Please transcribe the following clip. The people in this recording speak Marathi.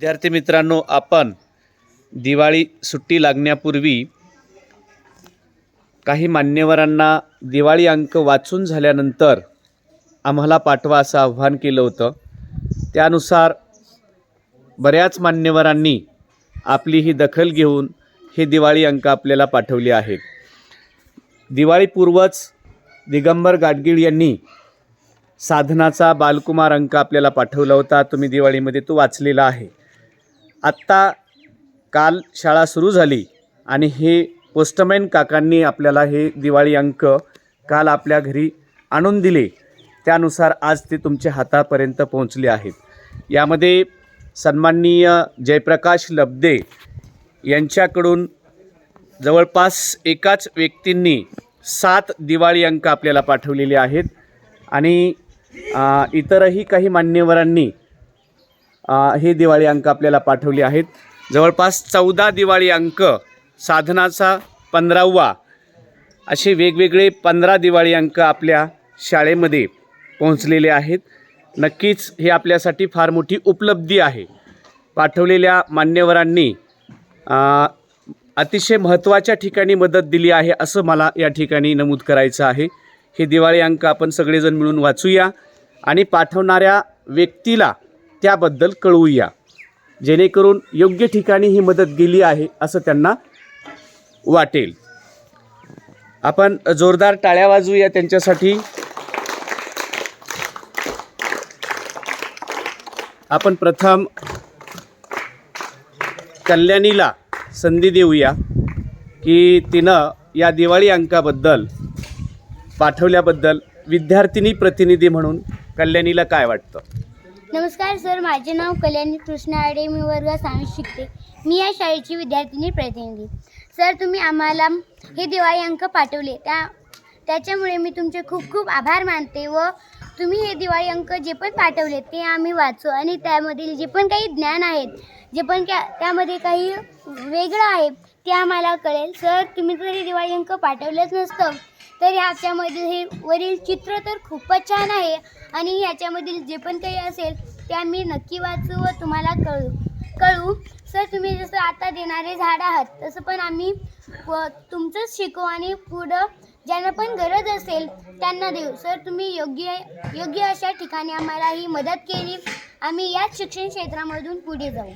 विद्यार्थी मित्रांनो आपण दिवाळी सुट्टी लागण्यापूर्वी काही मान्यवरांना दिवाळी अंक वाचून झाल्यानंतर आम्हाला पाठवा असं आव्हान केलं होतं. त्यानुसार बऱ्याच मान्यवरांनी आपली ही दखल घेऊन हे दिवाळी अंक आपल्याला पाठवले आहेत. दिवाळीपूर्वच दिगंबर गाडगीळ यांनी साधनाचा बालकुमार अंक आपल्याला पाठवला होता. तुम्ही दिवाळीमध्ये तो वाचलेला आहे. आत्ता काल शाळा सुरू झाली आणि हे पोस्टमॅन काकांनी आपल्याला हे दिवाळी अंक काल आपल्या घरी आणून दिले त्यानुसार आज ते तुमच्या हातापर्यंत पोहोचले आहेत. यामध्ये सन्माननीय जयप्रकाश लबदे यांच्याकडून जवळपास एकाच व्यक्तींनी सात दिवाळी अंक आपल्याला पाठवलेले आहेत आणि इतरही काही मान्यवरांनी हे दिवाळी अंक आपल्याला पाठवले आहेत. जवळपास चौदा दिवाळी अंक साधनाचा पंधरावा असे वेगवेगळे पंधरा दिवाळी अंक आपल्या शाळेमध्ये पोहोचलेले आहेत. नक्कीच हे आपल्यासाठी फार मोठी उपलब्धी आहे. पाठवलेल्या मान्यवरांनी अतिशय महत्त्वाच्या ठिकाणी मदत दिली आहे असं मला या ठिकाणी नमूद करायचं आहे. हे दिवाळी अंक आपण सगळेजण मिळून वाचूया आणि पाठवणाऱ्या व्यक्तीला त्याबद्दल कळवूया. जेणेकरून योग्य ठिकाणी ही मदत गेली आहे असं त्यांना वाटेल. आपण जोरदार टाळ्या वाजवूया त्यांच्यासाठी. आपण प्रथम कल्याणीला संधी देऊया की तिनं या दिवाळी अंकाबद्दल पाठवल्याबद्दल विद्यार्थिनी प्रतिनिधी म्हणून कल्याणीला काय वाटतं? नमस्कार सर. माझे नाव कल्याणी कृष्ण आडे. मी वर्ग सहावी शिकते. मी या शाळेची विद्यार्थिनी प्रतिनिधी. सर तुम्ही आम्हाला हे दिवाळी अंक पाठवले. त्या त्याच्यामुळे मी तुमचे खूप खूप आभार मानते व तुम्ही हे दिवाळी अंक जे पण पाठवले ते आम्ही वाचू आणि त्यामधील जे पण काही ज्ञान आहेत जे पण त्या त्यामध्ये काही वेगळं आहे ते आम्हाला कळेल. सर तुम्ही जर हे दिवाळी अंक पाठवलेच नसतं. तर ह्याच्यामधील हे वरील चित्र तर खूपच छान आहे. आणि ह्याच्यामधील जे पण काही असेल ते आम्ही नक्की वाचू व तुम्हाला कळू. कळू. सर तुम्ही जसं आता देणारे झाड आहात तसं पण आम्ही व तुमचंच शिकू आणि पुढं ज्यांना पण गरज असेल त्यांना देऊ. सर तुम्ही योग्य योग्य अशा ठिकाणी आम्हाला ही मदत केली. आम्ही याच शिक्षण क्षेत्रामधून पुढे जाऊ.